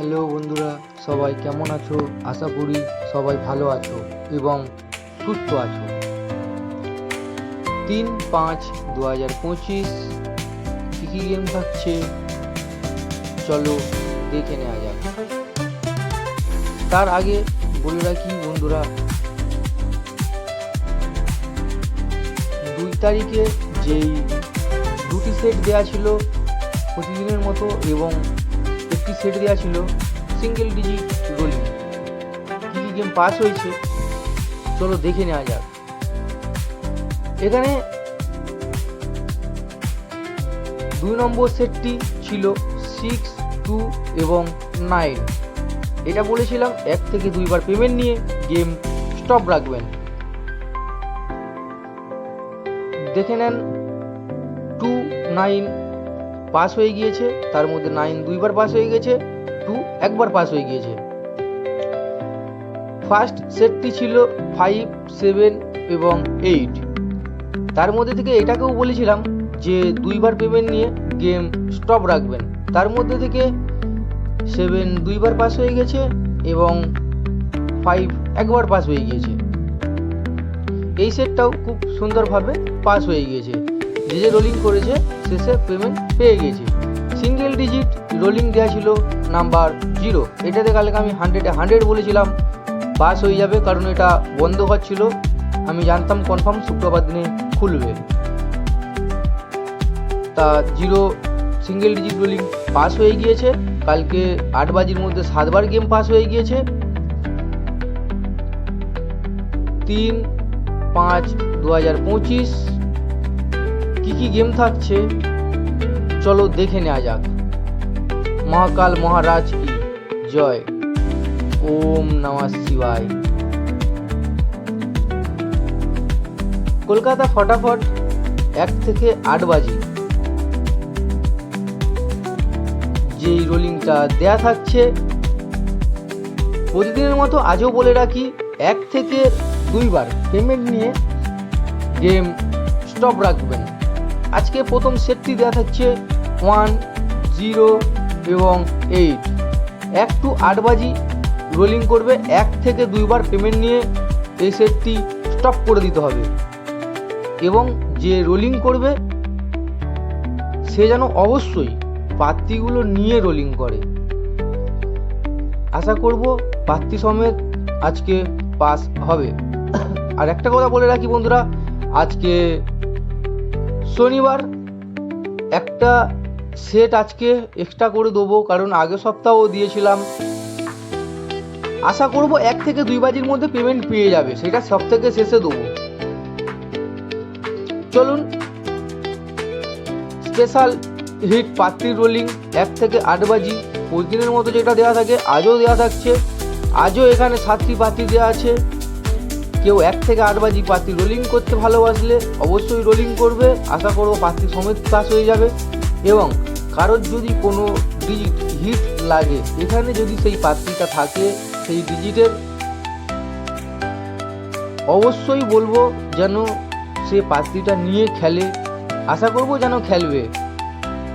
Hello বন্ধুরা, সবাই কেমন আছো? আশা করি সবাই ভালো আছো এবং সুস্থ আছো। তিন পাঁচ দু হাজার পঁচিশ, কী কী গেম থাকছে? চলো দেখে নেওয়া যাক। তার আগে বলে রাখি বন্ধুরা, দুই তারিখে যেই দুটি সেট দেওয়া ছিল প্রতিদিনের মতো এবং সেট দেওয়া ছিল সিঙ্গেল ডিজিট রোলিং কী কী গেম পাস হয়েছে। চলো দেখে নেওয়া যাক। এখানে দুই নম্বর সেটটি ছিল সিক্স টু এবং নাইন এটা বলেছিলাম এক থেকে দুইবার পেমেন্ট নিয়ে গেম স্টপ রাখবেন। দেখে নেন টু নাইন পাস হয়ে গিয়েছে, তার মধ্যে নাইন দুইবার পাস হয়ে গেছে টু একবার পাস হয়ে গিয়েছে। ফার্স্ট সেটটি ছিল ফাইভ সেভেন এবং এইট তার মধ্যে থেকে এটাকেও বলেছিলাম যে দুইবার পেমেন্ট নিয়ে গেম স্টপ রাখবেন। তার মধ্যে থেকে সেভেন দুইবার পাস হয়ে গেছে এবং ফাইভ একবার পাস হয়ে গিয়েছে। এই সেটটাও খুব সুন্দরভাবে পাস হয়ে গিয়েছে। যে রোলিং করেছে, শেষে পেমেন্ট পেয়ে গেছে সিঙ্গেল ডিজিট রোলিং দেওয়া ছিল নাম্বার জিরো এটাতে কালকে আমি হান্ড্রেডে হান্ড্রেড বলেছিলাম। পাস হয়ে যাবে, কারণ এটা বন্ধ হচ্ছিল আমি জানতাম কনফার্ম শুক্রবার দিনে খুলবে। তা zero single digit rolling pass হয়ে গিয়েছে। কালকে আট বাজির মধ্যে সাতবার গেম পাস হয়ে গিয়েছে। তিন, পাঁচ দু হাজার পঁচিশ কী কী গেম থাকছে? চলো দেখে নেওয়া যাক। মহাকাল মহারাজ কি? জয়। ওম নমঃ শিবায়। কলকাতা ফটাফট এক থেকে আট বাজে। যেই রোলিংটা দেয়া থাকছে, প্রতিদিনের মতো আজও বলে রাখি, এক থেকে দুইবার পেমেন্ট নিয়ে গেম স্টপ রাখবেন। আজকে প্রথম সেটটি দেওয়া থাকছে ওয়ান জিরো এবং এইট এক টু আট বাজি রোলিং করবে, এক থেকে দুইবার পেমেন্ট নিয়ে এই সেটটি স্টপ করে দিতে হবে। এবং যে রোলিং করবে, সে যেন অবশ্যই পাত্তিগুলো নিয়ে রোলিং করে। আশা করব পাত্তি সমেত আজকে পাস হবে। আর একটা কথা বলে রাখি বন্ধুরা, আজকে শনিবার একটা সেট আজকে এক্সট্রা করে দেবো, কারণ আগের সপ্তাহও দিয়েছিলাম। আশা করব এক থেকে দুই বাজির মধ্যে পেমেন্ট পেয়ে যাবে, সেটা সব থেকে শেষে দেবো। চলুন স্পেশাল হিট পাত্রি রোলিং এক থেকে আট বাজি, প্রতিদিনের মতো যেটা দেওয়া থাকে, আজও দেওয়া থাকছে। আজও এখানে সাতটি পাত্রি দেওয়া আছে। কেউ এক থেকে আট বাজি পাত্রি রোলিং করতে ভালোবাসলে অবশ্যই রোলিং করবে। আশা করব পাত্রি সমেত পাস হয়ে যাবে। এবং কারোর যদি কোনো ডিজিট হিট লাগে, এখানে যদি সেই পাত্রিটা থাকে, সেই ডিজিটের অবশ্যই বলব যেন সে পাত্রিটা নিয়ে খেলে। আশা করব যেন খেলবে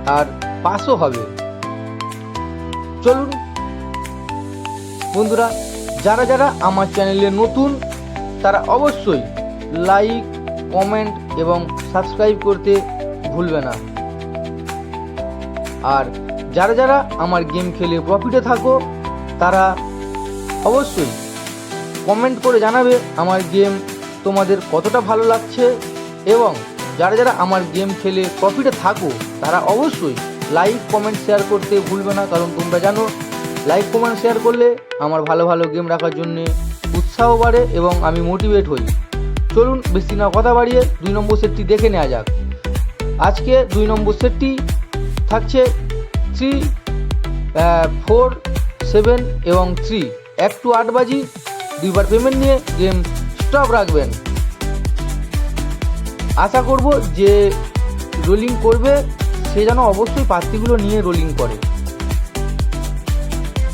আর পাসও হবে। চলুন, বন্ধুরা, যারা যারা আমার চ্যানেলে নতুন তারা অবশ্যই লাইক কমেন্ট এবং সাবস্ক্রাইব করতে ভুলবে না। আর যারা যারা আমার গেম খেলে প্রফিটে থাকো, তারা অবশ্যই কমেন্ট করে জানাবে আমার গেম তোমাদের কতটা ভালো লাগছে এবং যারা যারা আমার গেম খেলে প্রফিটে থাকো, তারা অবশ্যই লাইক কমেন্ট শেয়ার করতে ভুলবে না। কারণ তোমরা জানো লাইক কমেন্ট শেয়ার করলে আমার ভালো ভালো গেম রাখার জন্য উৎসাহ বাড়ে এবং আমি মোটিভেট হই। চলুন বেশি না কথা বাড়িয়ে দুই নম্বর সেটটি দেখে নেওয়া যাক। আজকে দুই নম্বর সেটটি থাকছে থ্রি ফোর সেভেন এবং থ্রি এক টু আট বাজি, দুইবার পেমেন্ট নিয়ে গেম স্টপ রাখবেন। আশা করব যে রোলিং করবে, সে যেন অবশ্যই পাত্রিগুলো নিয়ে রোলিং করে।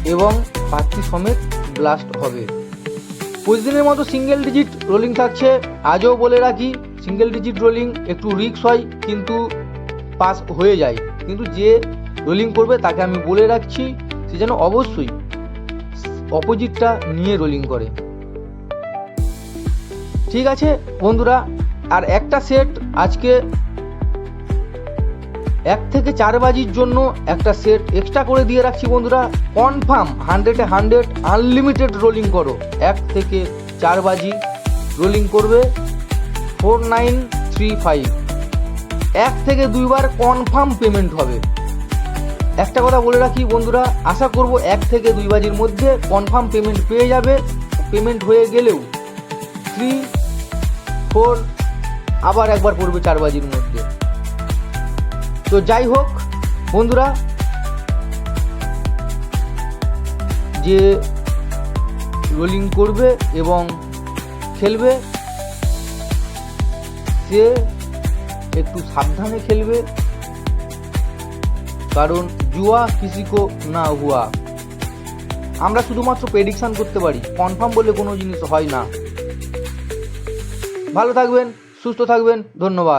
এবং পাত্রি সমেত ব্লাস্ট হবে। প্রতিদিনের মতো সিঙ্গেল ডিজিট রোলিং থাকছে। আজও বলে রাখি সিঙ্গেল ডিজিট রোলিং একটু রিস্ক হয়, কিন্তু পাস হয়ে যায়। কিন্তু যে রোলিং করবে তাকে আমি বলে রাখছি, সে যেন অবশ্যই অপোজিটটা নিয়ে রোলিং করে। ঠিক আছে বন্ধুরা, আর একটা সেট আজকে এক থেকে চার বাজির জন্য একটা সেট এক্সট্রা করে দিয়ে রাখছি বন্ধুরা। কনফার্ম হান্ড্রেডে হান্ড্রেড আনলিমিটেড রোলিং করো। এক থেকে চার বাজি রোলিং করবে ফোর নাইন থ্রি ফাইভ এক থেকে দুইবার কনফার্ম পেমেন্ট হবে। একটা কথা বলে রাখি বন্ধুরা, আশা করব এক থেকে দুই বাজির মধ্যে কনফার্ম পেমেন্ট পেয়ে যাবে। পেমেন্ট হয়ে গেলেও থ্রি ফোর আবার একবার পড়বে চার বাজির মধ্যে। তো যাই হোক, বন্ধুরা, যে রোলিং করবে এবং খেলবে, সে একটু সাবধানে খেলবে, কারণ জুয়া কিসিকো না হুয়া। আমরা শুধুমাত্র প্রেডিকশন করতে পারি কনফার্ম বলে কোনো জিনিস হয় না। ভালো থাকবেন, সুস্থ থাকবেন, ধন্যবাদ।